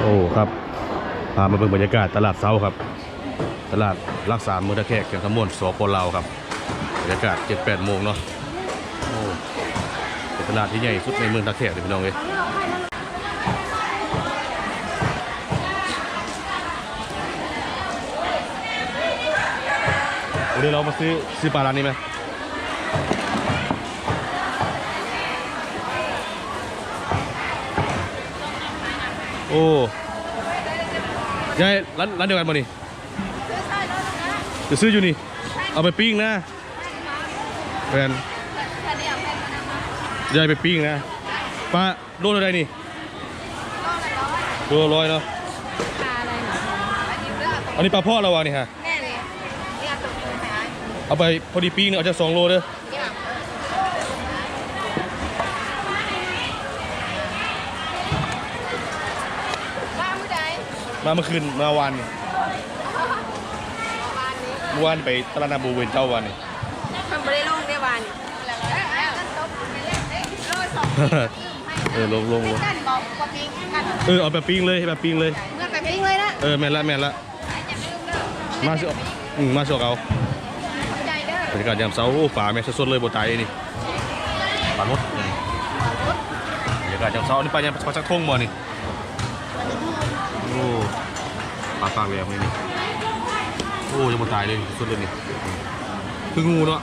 โอ้ครับพามาเบิ่งบรรยากาศตลาดเช้าครับ ตลาดรักษามือตะแคกเกียงขมวนสปลาวครับบรรยากาศ7 8โมงเนาะโอ้เป็นตลาดที่ใหญ่สุดในเมืองตะแคกเลยพี่น้องเอ้ยวันนี้เรามาซื้อซื้อปลาร้านนี้ไหม โอ้ยายร้านร้านเดียวกันบ่นี่จะซื้ออยู่นี่ เอาไปปิ้งนะแฟนยายไปปิ้งนะปลาโลเท่าไหรนี่โลละร้อยเนาะปลาอะไรหรออันนี้เลือกอันนี้ปลาพ่อเราวะนี่ฮะแน่เลยเรียกตัวคุณหาเอาไปพอดีปิ้งเนี่ยเอาจะสองโลเด้อ เนี่ยปลาเมื่อใด มาเมื่อคืนมาวานนี่ประมาณนี้เมื่อวานไปตลาดนาบูเวนเจ้าวันนี่ ทำไม่ได้ลงได้วานแล้วแล้วตบไปเล่นได้โลสองเออลงลงลงกันบอกกว่าพิงกันเออเอาแบบปิ้งเลยแบบปิ้งเลย เมื่อไปพิงเลยนะเออแม่นละแม่นละมาสิอืมมาสิเอาใจเด้อบรรยากาศยามเช้าโอ้ป่าแม่สดๆเลยบนไตนี่ปลารสนี่บรรยากาศยามเช้านี่ปลายังปลาชักทงบ่นี่โอ้ปลาปากแหลมเลยนี่โอ้ยังบนตายเลยสุดเลยนี่คืองูเนาะ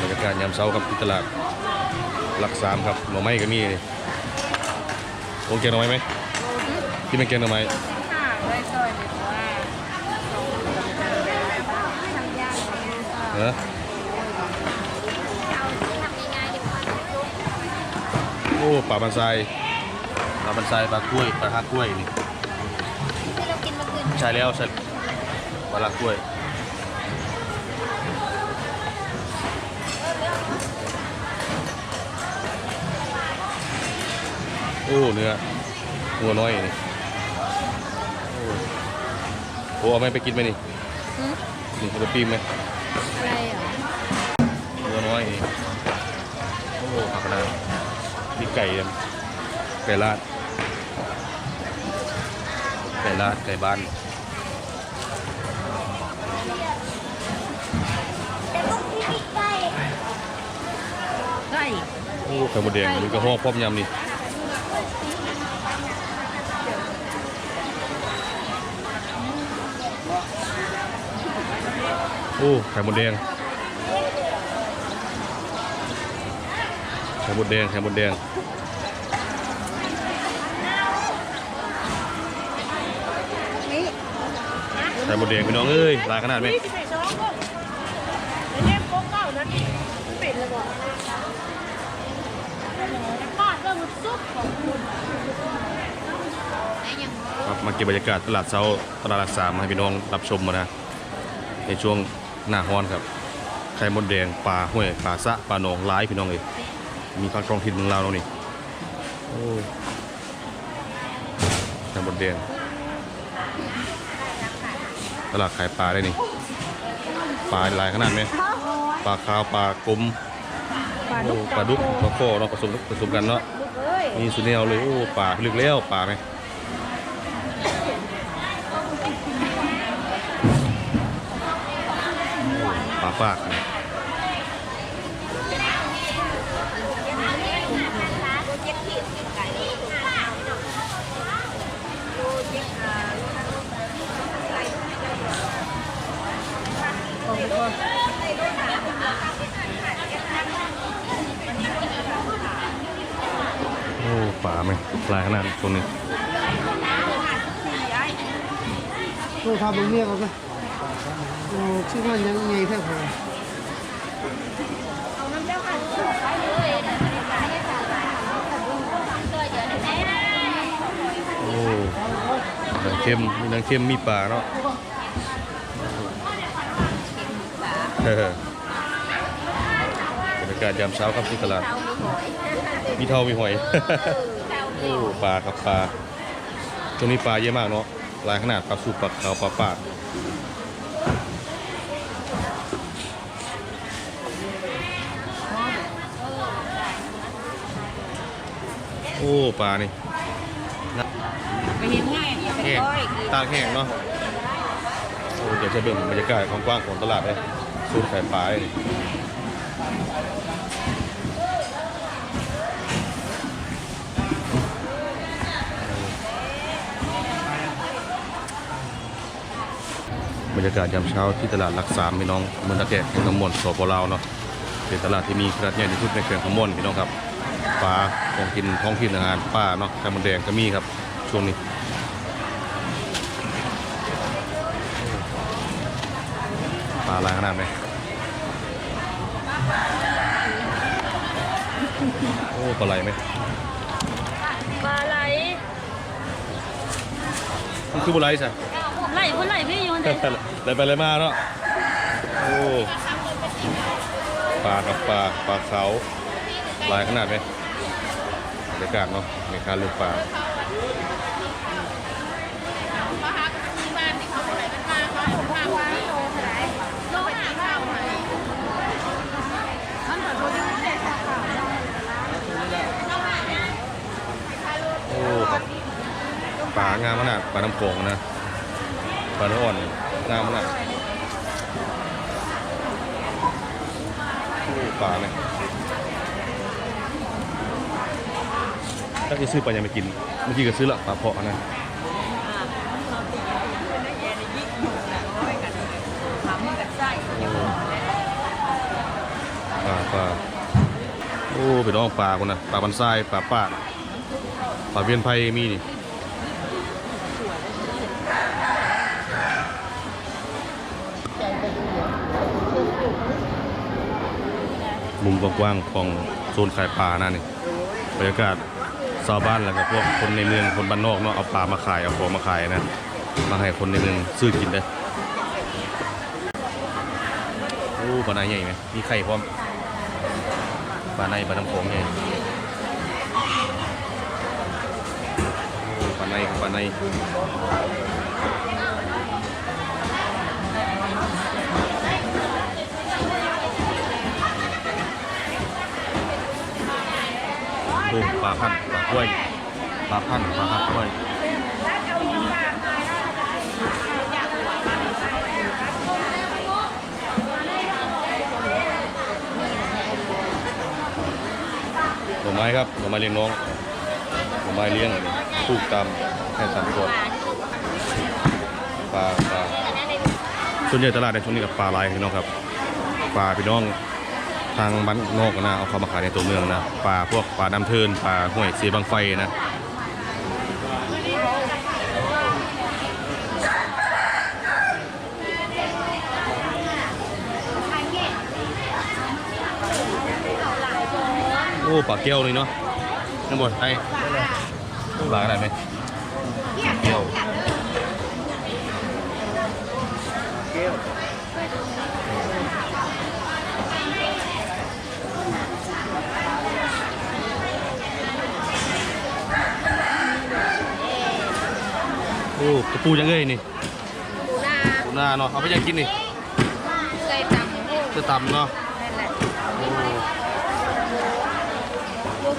บรรยากาศยามเช้าครับที่ตลาดหลักสามครับหน่อไม้ก็มีนี่โอเคหน่อไม้ไหมที่เป็นแกงหน่อไม้ค่ะเลยซอยเลยว่าทำยากเลยเนอ โอ้ปลาบันไซปลาบันไซปลากล้วยปลาฮักกล้วยนี่ที่เรากินเมื่อคืนใช่แล้วใช่ปลาลักกล้วยโอ้เนื้อหัวน้อยนี่โอ้โหเอาไหมไปกินไหมนี่นี่เอาไปปิ้งไหมอะไรอะหัวน้อยนี่โอ้ผักกระดาษ มีไก่ยังไก่ลาด ไก่ลาด ไก่บ้านไก่โอ้ไข่มดแดงมันก็ห่อพร้อมยำนี่โอ้ไข่มดแดง ไข่มดแดงไข่มดแดงนี่ไข่มดแดงพี่น้องเอ้ยหลายขนาดไหมนี่ใส่ซองก็ไอ้เล่มโป๊กเก่านั้นปิดเลยบอกปาดเรื่องซุปของคุณไอ้ยังครับมาเก็บบรรยากาศตลาดเช้าตลาดหลักสามมาให้พี่น้องรับชมมานะ ในช่วงหน้าฮ้อนครับไข่มดแดงปลาห้วยปลาสะปลาหนองร้ายพี่น้องเลย มีข้างกรองทินเมืองลาวเรานี่โอ้ไข่มดแดงตลาดขายปลาได้นี่ ปลาหลายขนาดไหม ปลาขาวปลากลมปลาโอ้ดุกปลาดุกปลาข้อเนาะผสมผสมกันเนาะลูกเอ้ยมีสุดแนวเลยโอ้ปลาลึกแล้วปลาไหมปลาปากนะ โอ้ปลาไหมลายขนาดตรงนี้ tôi thao bóng nghe không Ờ, chứ mà nhắn nhảy theo phải เอาน้ำเจ้าค่ะไปเลยนะไปเลยค่ะตัวเยอะแน่โอ้หนังเค็มมีหนังเค็มมีปลาเนาะ บรรยากาศยามเช้าครับที่ตลาด มีเท่ามีหอยโอ้ปลาครับปลาตรงนี้ปลาเยอะมากเนาะลายขนาดปลาสุกปลาขาวปลาปากโอ้ปลานี่เนง่ยแห้งตาแห้งเนาะเดี๋ยวจะเบิ่บรรยากาศของกว้างของตลาดเลย สูตรไข่ปลายบรรยากาศยามเช้าที่ตลาดหลักสามพี่น้องเมืองตะแกะแห่งขมวนสปลาวเนาะเป็นตลาดที่มีขนาดใหญ่ที่สุดในแขวงขมวนพี่น้องครับปลาของกินท้องถิ่นอาหารป่าเนาะไข่มดแดงก็มีครับช่วงนี้ ปลาลายขนาดไหนโอ้ปลาไหลไหมปลาไหลมันคือปลาไหลใช่ไหลคนไหลพี่อยู่ไหไหนลไปไหลมาเนาะโอ้ปลาครับปลาปลาเขาลายขนาดไหมบรรยากาศเนาะในการเลือกปลาโอ้ครับ ปลางามขนาดปลาน้ำโขงนะปลาเนื้ออ่อนงามขนาดปลาเนี่ยถ้าจะซื้อปลายังไม่กิน เมื่อกี้ก็ซื้อละปลาเพาะนะปลาปลาโอ้ไปน้องปลาคนนะปลาบันทรายปลาป้าปลาเวียนไพมีนี่ มุมกว้างๆของโซนขายปลานั่นนี่บรรยากาศชาวบ้านแล้วก็พวกคนในเมืองคนบ้านนอกเนาะเอาปลามาขายเอาของมาขายนะมาให้คนในเมืองซื้อกินได้โอ้ปลาในใหญ่ไหมมีไข่พร้อมปลาในปลาน้ำโขงไงโอ้ปลาในปลาใน ดูปลาพันธุ์ปลากล้วยปลาพันธุ์ปลาหักกล้วยหน่อไม้ครับหน่อไม้เลี้ยงน้องหน่อไม้เลี้ยงปลูกตามแค่สันกดปลาปลาส่วนใหญ่ตลาดในช่วงนี้กับปลาลายพี่น้องครับ ปลาพี่น้อง ทางบ้านนอกนะเอาเข้ามาขายในตัวเมืองนะปลาพวกปลาน้ำเทินปลาห้วยเสียบางไฟนะโอ้ปลาแก้วเลยเนาะน้ำบดไอ้ปลาอะไรไหมแก้ว โอ้กระปูยังเอ้ยนี่ปูนาปูนาเนาะเอาไปยังกินนี่เคยจำจะตำเนาะนั่นแหละโอ้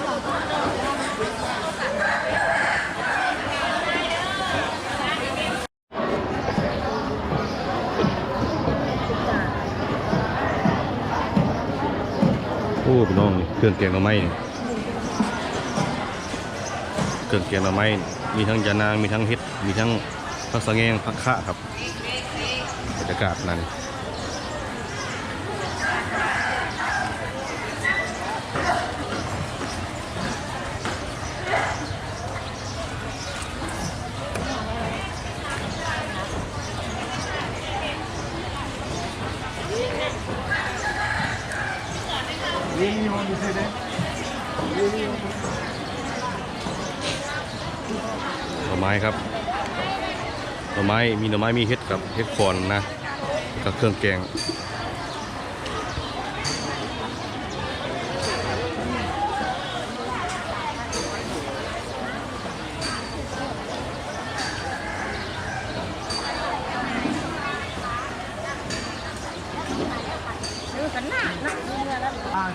โอ้พี่น้องนี่เครื่องแกงหน่อไม้นี่ เครื่องแกงหน่อไม่มีทั้งยานางมีทั้งเห็ดมีทั้งผักสะแงงผักขะครับบรรยากาศนั่น ม้ครับหน่อไม้มีหน่อไม้มีเห็ดกับเห็ดคอนนะกับเครื่องแกง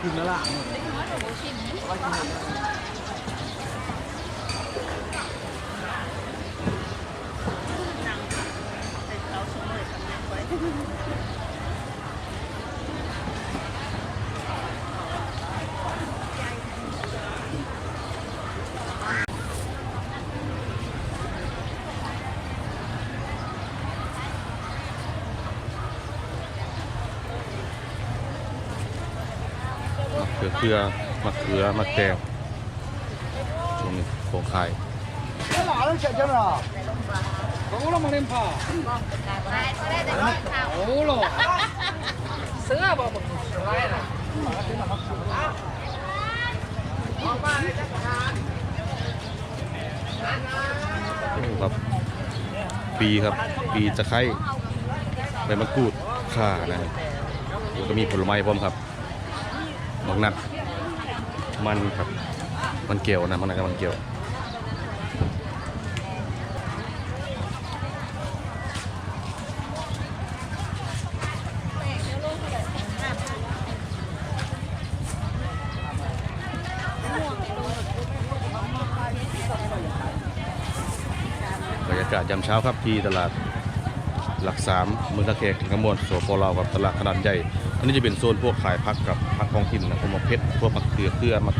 ถึงแล้วล่ะ อเครือมะเขือมะแก้วช่วงนี้โครงข่ายเสื้อบอกครับปีครับ ปีจะไข่ใบมะกรูดข่านะครัแล้วก็มีผลไม้พร้อมครับ อกนัดมันครับมันเกี่ยวนะมันอะไรมันเกี่ยวบรรยากาศยามเช้าครับที่ตลาดหลักสามเมืองตะเกกขมวนโสปลาวกับตลาดขนาดใหญ่ อันนี้จะเป็นโซนพวกขายพักกับพักของถิ่นนะพวกมะเพชรพวกมะเขือเขือมะ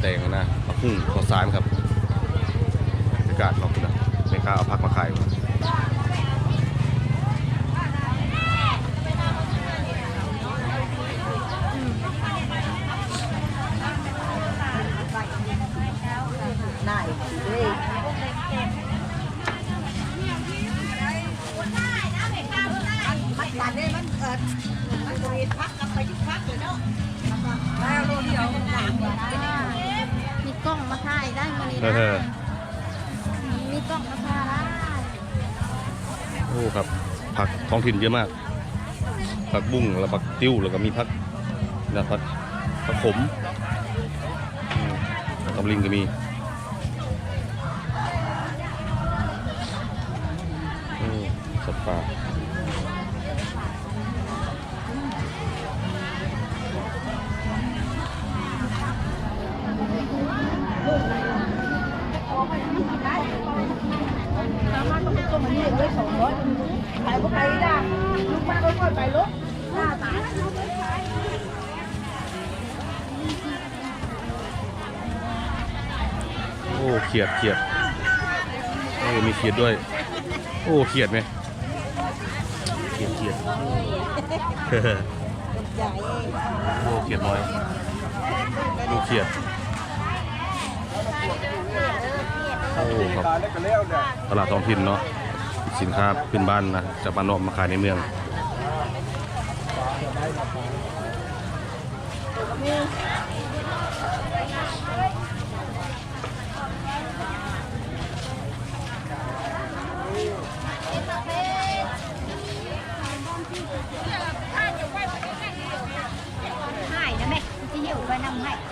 แตงนะมะพุ่งข้าวสารครับบรรยากาศเราคุณนะไม่กล้าเอาพักมาขาย องถิ่นเยอะมาก ผักบุ้งแล้วผักติ้วแล้วก็มีผักนะผักผักขมอืมผักตำลิงก็มีสัตว์ป่าสา มารถต้องให้ตัวมันนี่เลยสองร้อยไปก็ไปได้ลูกมาก็ค่อยไปลูกหน้าตาโอ้เขียดเขียดโอ้มีเขียดด้วย โอ้เขียดไหมเขียดเขียดโอ้เขียดน้อยดูเขียด โอ้ครับตลาดท้องถิ่นเนาะสินค้าพื้นบ้านนะจากบ้านนอกมาขายในเมืองให้นะแม่จะหิวไปนำให้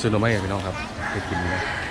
ซื้อหน่อไม้พี่น้องครับไปกินนะ